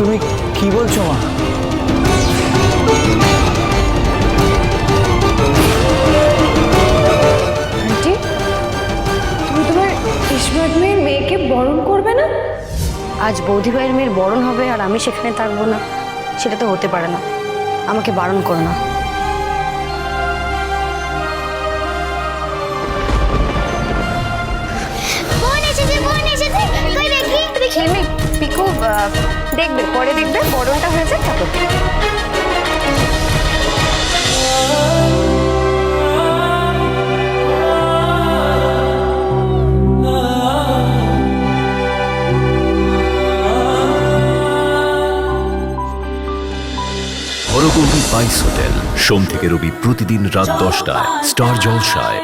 কি বলছো মা? আন্টি তুমি তোমার ইসমাত মেয়ের মেয়েকে বরণ করবে না? আজ বৌদি ভাইয়ের মেয়ের বরণ হবে আর আমি সেখানে থাকব না। সেটা তো হতে পারে না। আমাকে বারণ করো না। বোন এসেছে বোন এসেছে। দেখি? দেখি আহ, দেখবে পরে দেখবে বরণটা হয়েছে তারপর হরগৌরী বাইস হোটেল সোম থেকে রবি প্রতিদিন রাত দশটায় স্টার জলসায়।